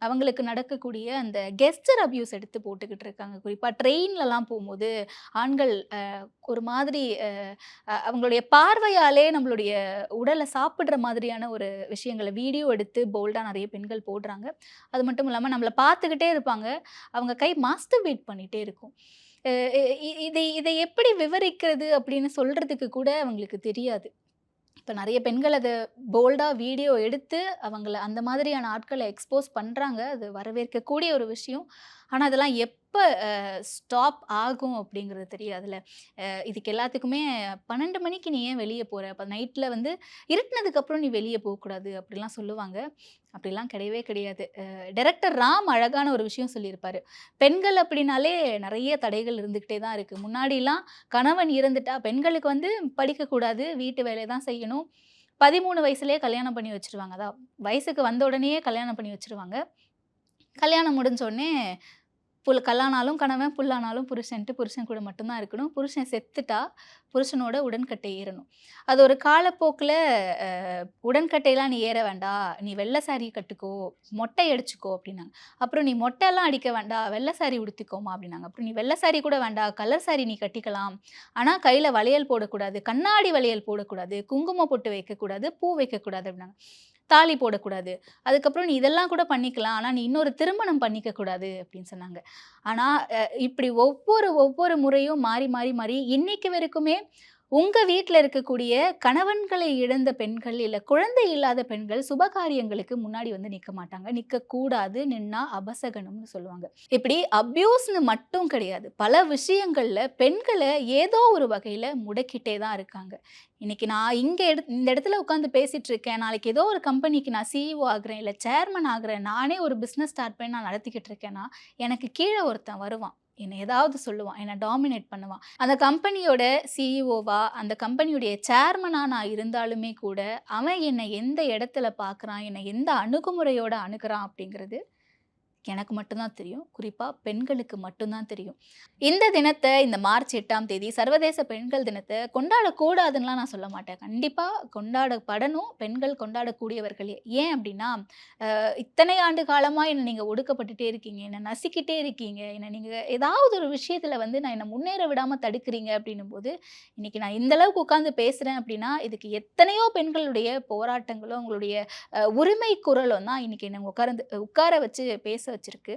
C: அவங்களுக்கு நடக்கக்கூடிய அந்த கெஸ்டர் அப்யூஸ் எடுத்து போட்டுக்கிட்டு இருக்காங்க. குறிப்பாக ட்ரெயின்லலாம் போகும்போது ஆண்கள் ஒரு மாதிரி அவங்களுடைய பார்வையாலே நம்மளுடைய உடலை சாப்பிட்ற மாதிரியான ஒரு விஷயங்களை வீடியோ எடுத்து போல்டாக நிறைய பெண்கள் போடுறாங்க. அது மட்டும் இல்லாமல் நம்மளை பார்த்துக்கிட்டே இருப்பாங்க. அவங்க கை மாஸ்டர் வீட் பண்ணிகிட்டே இருக்கும் இதை இதை எப்படி விவரிக்கிறது அப்படின்னு சொல்கிறதுக்கு கூட அவங்களுக்கு தெரியாது. இப்போ நிறைய பெண்கள் அதை போல்டாக வீடியோ எடுத்து அவங்கள அந்த மாதிரியான ஆட்களை எக்ஸ்போஸ் பண்ணுறாங்க அது வரவேற்கக்கூடிய ஒரு விஷயம். ஆனால் அதெல்லாம் எப்போ ஸ்டாப் ஆகும் அப்படிங்கிறது தெரியாதுல்ல. இதுக்கு எல்லாத்துக்குமே பன்னெண்டு மணிக்கு நீ ஏன் வெளியே போகிற அப்போ நைட்டில் வந்து இருட்டினதுக்கப்புறம் நீ வெளியே போகக்கூடாது அப்படிலாம் சொல்லுவாங்க. அப்படிலாம் கிடையவே கிடையாது. டைரக்டர் ராம் அழகான ஒரு விஷயம் சொல்லியிருப்பார். பெண்கள் அப்படின்னாலே நிறைய தடைகள் இருந்துக்கிட்டே தான் இருக்குது முன்னாடிலாம் கணவன் இருந்துட்டா பெண்களுக்கு வந்து படிக்கக்கூடாது வீட்டு வேலையை தான் செய்யணும். பதிமூணு வயசுலேயே கல்யாணம் பண்ணி வச்சிருவாங்க. அதான் வயசுக்கு வந்த உடனேயே கல்யாணம் பண்ணி வச்சிருவாங்க. கல்யாணம் முடிஞ்சோடனே புல் கல்லானாலும் கணவன் புல்லானாலும் புருஷன்ட்டு புருஷன் கூட மட்டும்தான் இருக்கணும். புருஷன் செத்துட்டா புருஷனோட உடன்கட்டை ஏறணும். அது ஒரு காலப்போக்கில் உடன்கட்டையெல்லாம் நீ ஏற வேண்டாம் நீ வெள்ளை சாரி கட்டுக்கோ மொட்டை அடிச்சுக்கோ அப்படின்னாங்க. அப்புறம் நீ மொட்டையெல்லாம் அடிக்க வேண்டாம் வெள்ளை சாரி உடுத்திக்கோமா அப்படின்னாங்க. அப்புறம் நீ வெள்ளை சாரி கூட வேண்டாம் கலர் சாரி நீ கட்டிக்கலாம். ஆனால் கையில் வளையல் போடக்கூடாது கண்ணாடி வளையல் போடக்கூடாது குங்குமம் பொட்டு வைக்கக்கூடாது பூ வைக்கக்கூடாது அப்படின்னாங்க. தாலி போடக்கூடாது. அதுக்கப்புறம் நீ இதெல்லாம் கூட பண்ணிக்கலாம். ஆனால் நீ இன்னொரு திருமணம் பண்ணிக்க கூடாது அப்படின்னு சொன்னாங்க. ஆனால் இப்படி ஒவ்வொரு ஒவ்வொரு முறையும் மாறி மாறி மாறி இன்னைக்கு வரைக்குமே உங்க வீட்டில் இருக்கக்கூடிய கணவன்களை இழந்த பெண்கள் இல்லை குழந்தை இல்லாத பெண்கள் சுபகாரியங்களுக்கு முன்னாடி வந்து நிற்க மாட்டாங்க. நிற்கக்கூடாது நின்னா அபசகனம்னு சொல்லுவாங்க. இப்படி அப்யூஸ்னு மட்டும் கிடையாது. பல விஷயங்கள்ல பெண்களை ஏதோ ஒரு வகையில முடக்கிட்டே தான் இருக்காங்க. இன்னைக்கு நான் இங்கே எடு இந்த இடத்துல உட்காந்து பேசிட்டு இருக்கேன். நாளைக்கு ஏதோ ஒரு கம்பெனிக்கு நான் சிஇஓ ஆகுறேன் இல்லை சேர்மன் ஆகுறேன் நானே ஒரு பிஸ்னஸ் ஸ்டார்ட் பண்ணி நான் நடத்திக்கிட்டு இருக்கேன்னா எனக்கு கீழே ஒருத்தன் வருவான். என்னை ஏதாவது சொல்லுவான் என்னை டாமினேட் பண்ணுவான். அந்த கம்பெனியோட சிஇஓவா அந்த கம்பெனியுடைய சேர்மனாக நான் இருந்தாலுமே கூட அவன் என்னை எந்த இடத்துல பார்க்குறான் என்னை எந்த அணுகுமுறையோடு அணுகிறான் அப்படிங்கிறது எனக்கு மட்டும்தான் தெரியும். குறிப்பாக பெண்களுக்கு மட்டும்தான் தெரியும். இந்த தினத்தை இந்த மார்ச் எட்டாம் தேதி சர்வதேச பெண்கள் தினத்தை கொண்டாடக்கூடாதுன்னெலாம் நான் சொல்ல மாட்டேன். கண்டிப்பாக கொண்டாடப்படணும். பெண்கள் கொண்டாடக்கூடியவர்கள் ஏன் அப்படின்னா இத்தனை ஆண்டு காலமாக என்னை நீங்கள் ஒடுக்கப்பட்டுட்டே இருக்கீங்க. என்னை நசிக்கிட்டே இருக்கீங்க. என்னை நீங்கள் ஏதாவது ஒரு விஷயத்தில் வந்து நான் என்னை முன்னேற விடாமல் தடுக்கிறீங்க அப்படின்னும் போது இன்றைக்கி நான் இந்த அளவுக்கு உட்காந்து பேசுகிறேன் அப்படின்னா இதுக்கு எத்தனையோ பெண்களுடைய போராட்டங்களும் உங்களுடைய உரிமை குரலும் தான் இன்றைக்கி என்னை உட்கார்ந்து உட்கார வச்சு பேச வச்சிருக்கு.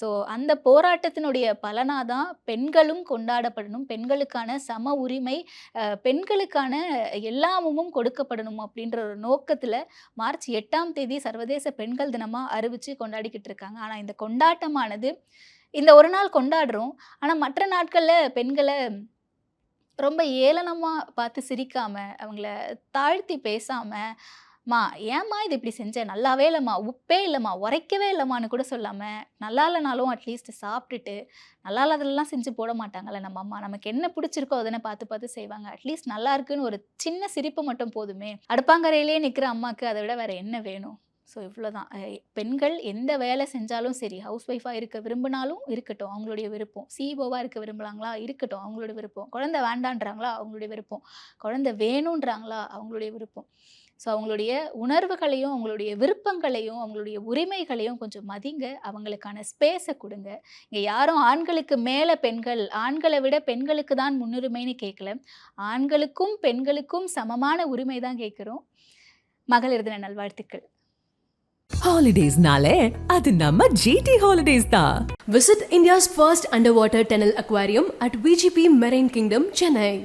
C: ஸோ அந்த போராட்டத்தினுடைய பலனாக தான் பெண்களும் கொண்டாடப்படணும். பெண்களுக்கான சம உரிமை பெண்களுக்கான எல்லாமும் கொடுக்கப்படணும் அப்படின்ற ஒரு நோக்கத்தில் மார்ச் எட்டாம் தேதி சர்வதேச பெண்கள் தினமாக அறிவித்து கொண்டாடிக்கிட்டு இருக்காங்க. ஆனால் இந்த கொண்டாட்டமானது இந்த ஒரு நாள் கொண்டாடுறோம். ஆனால் மற்ற நாட்களில் பெண்களை ரொம்ப ஏளனமாக பார்த்து சிரிக்காமல் அவங்கள தாழ்த்தி பேசாமல் மா ஏம்மா இது இப்படி செஞ்சேன் நல்லாவே இல்லைம்மா. உப்பே இல்லைம்மா. உரைக்கவே இல்லைம்மான்னு கூட சொல்லாமல் நல்லா இல்லைனாலும் அட்லீஸ்ட் சாப்பிட்டுட்டு நல்லா இல்லாதெல்லாம் செஞ்சு போட மாட்டாங்கல்ல நம்ம அம்மா. நமக்கு என்ன பிடிச்சிருக்கோ அதனை பார்த்து பார்த்து செய்வாங்க. அட்லீஸ்ட் நல்லா இருக்குன்னு ஒரு சின்ன சிரிப்பு மட்டும் போதுமே. அடுப்பாங்கரையிலே நிற்கிற அம்மாவுக்கு அதை விட வேறு என்ன வேணும்? ஸோ இவ்வளோதான் பெண்கள் எந்த வேலை செஞ்சாலும் சரி ஹவுஸ் ஒய்ஃபாக இருக்க விரும்பினாலும் இருக்கட்டும் அவங்களுடைய விருப்பம். சிஇஓவாக இருக்க விரும்புகிறாங்களா இருக்கட்டும் அவங்களோட விருப்பம். குழந்தை வேண்டான்றாங்களா? அவங்களுடைய விருப்பம். குழந்தை வேணுன்றாங்களா? அவங்களுடைய விருப்பம். ஸோ அவங்களுடைய உணர்வுகளையும் அவங்களுடைய விருப்பங்களையும் அவங்களுடைய உரிமைகளையும் கொஞ்சம் மதிங்க. அவங்களுக்கான ஸ்பேஸை கொடுங்க. இங்கே யாரும் ஆண்களுக்கு மேலே பெண்கள் ஆண்களை விட பெண்களுக்கு தான் முன்னுரிமைன்னு கேட்கல ஆண்களுக்கும் பெண்களுக்கும் சமமான உரிமை தான் கேட்குறோம் மகளிர் தின நல்வாழ்த்துக்கள்.
G: ஹாலிடேஸ்னாலே அது நம்ம ஜிடி ஹாலிடேஸ் தான்.
H: Visit India's first underwater tunnel aquarium at VGP Marine Kingdom, Chennai.